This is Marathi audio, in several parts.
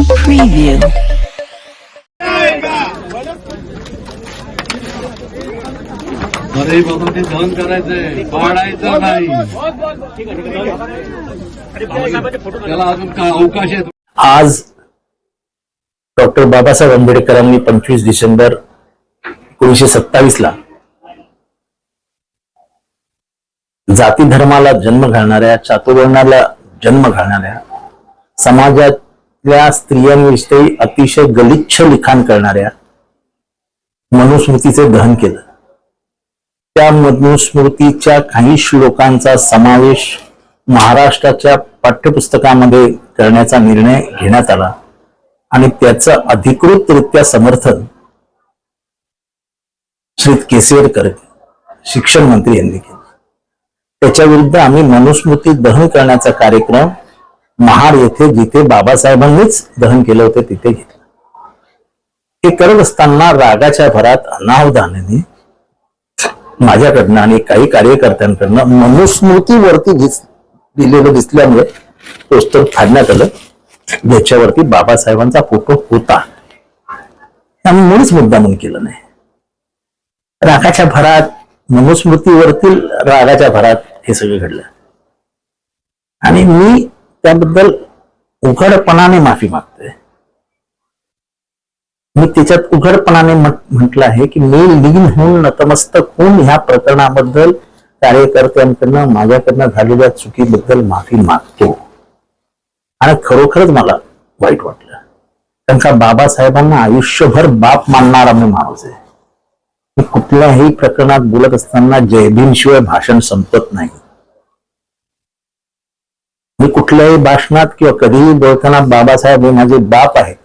Preview. अरे बाबा ते करायचंय पाडायचं नाही त्याला अजून अवकाश आहे आज डॉक्टर बाबासाहेब आंबेडकरांनी पंचवीस डिसेंबर एकोणीशे सत्तावीस ला जाती धर्माला जन्म घालणाऱ्या चातुर्वर्णाला जन्म घालणाऱ्या आपल्या स्त्रियांविषयी अतिशय गलिच्छ लिखाण करणाऱ्या मनुस्मृतीचे दहन केलं. त्या मनुस्मृतीच्या काही श्लोकांचा समावेश महाराष्ट्राच्या पाठ्यपुस्तकामध्ये करण्याचा निर्णय घेण्यात आला आणि त्याचं अधिकृतरित्या समर्थन श्री केसरकर शिक्षण मंत्री यांनी केलं. त्याच्या विरुद्ध आम्ही मनुस्मृती दहन करण्याचा कार्यक्रम महाड येथे जिथे बाबासाहेबांनीच दहन केलं होतं तिथे घेतलं. हे करत असताना रागाच्या भरात अनावधानाने माझ्याकडनं आणि काही कार्यकर्त्यांकडनं मनुस्मृतीवरती दिस- दिलेलं दिसल्यामुळे पोस्टर फाडण्यात आलं. ज्याच्यावरती बाबासाहेबांचा फोटो होता. आम्ही मुळीच मुद्दा म्हणून केलं नाही. रागाच्या भरात मनुस्मृतीवरती रागाच्या भरात हे सगळं घडलं. आणि मी त्याबद्दल उघडपणाने माफी मागतोय मी त्याच्यात उघडपणाने म्हटलं आहे की मी लीन होऊन नतमस्तक होऊन ह्या प्रकरणाबद्दल कार्यकर्त्यांकडनं माझ्याकडनं झालेल्या चुकीबद्दल माफी मागतो. आणि खरोखरच मला वाईट वाटलं. कारण का बाबासाहेबांना आयुष्यभर बाप मानणारा मी माणूस आहे. कुठल्याही प्रकरणात बोलत असताना जयभीमशिवाय भाषण संपत नाही. मी कुठल्याही भाषणात किंवा कधीही बोलताना बाबासाहेब हे माझे बाप आहेत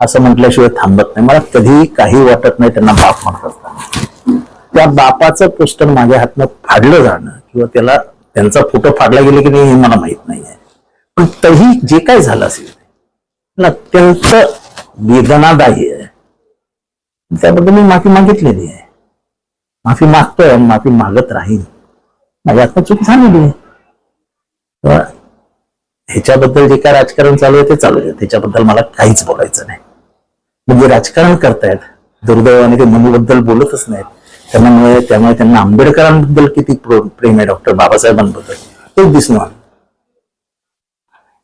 असं म्हटल्याशिवाय थांबत नाही. मला कधीही काही वाटत नाही त्यांना बाप म्हणत असताना. त्या बापाचं पोस्टर माझ्या हातनं फाडलं जाणं किंवा त्याला त्यांचा फोटो फाडला गेला की नाही हे मला माहीत नाही आहे. पण तरी जे काय झालं असेल अत्यंत वेदनादायी आहे. त्याबद्दल मी माफी मागितलेली आहे. माफी मागतोय माफी मागत राहील माझ्या हातनं चूक झालेली आहे. ह्याच्याबद्दल जे काय राजकारण चालू आहे ते चालू आहे. त्याच्याबद्दल मला काहीच बोलायचं नाही. म्हणजे राजकारण करतायत दुर्दैवाने ते मनूबद्दल बोलतच नाहीत. त्यामुळे त्यामुळे त्यांना आंबेडकरांबद्दल किती प्रेम आहे डॉक्टर बाबासाहेबांबद्दल? तेच दिसणार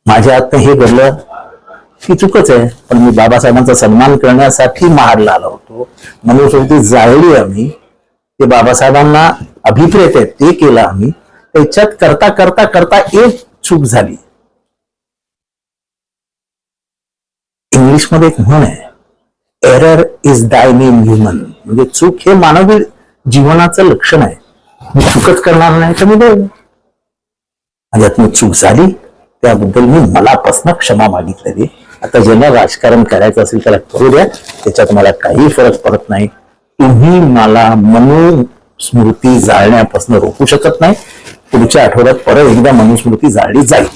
माझ्या हातनं हे घडलं की चुकच आहे पण मी बाबासाहेबांचा सन्मान करण्यासाठी महाडला आलो होतो. मनुस्मृती जाळली आम्ही. ते बाबासाहेबांना अभिप्रेत आहेत ते केलं आम्ही. त्याच्यात करता करता करता एक चूक झाली. इंग्लिशमध्ये एक म्हण आहे error is dine name human म्हणजे चूक हे मानवी जीवनाचं लक्षण आहे. मी चूकच करणार नाही तर मी देव माझ्यातनं चूक झाली. त्याबद्दल मी मलापासून क्षमा मागितलेली आता ज्यांना राजकारण करायचं असेल त्याला करू द्या. त्याच्यात मला काही फरक पडत नाही. तुम्ही मला मनुस्मृती जाळण्यापासून रोखू शकत नाही. पुढच्या आठवड्यात परत एकदा मनुस्मृती जाळली जाईल.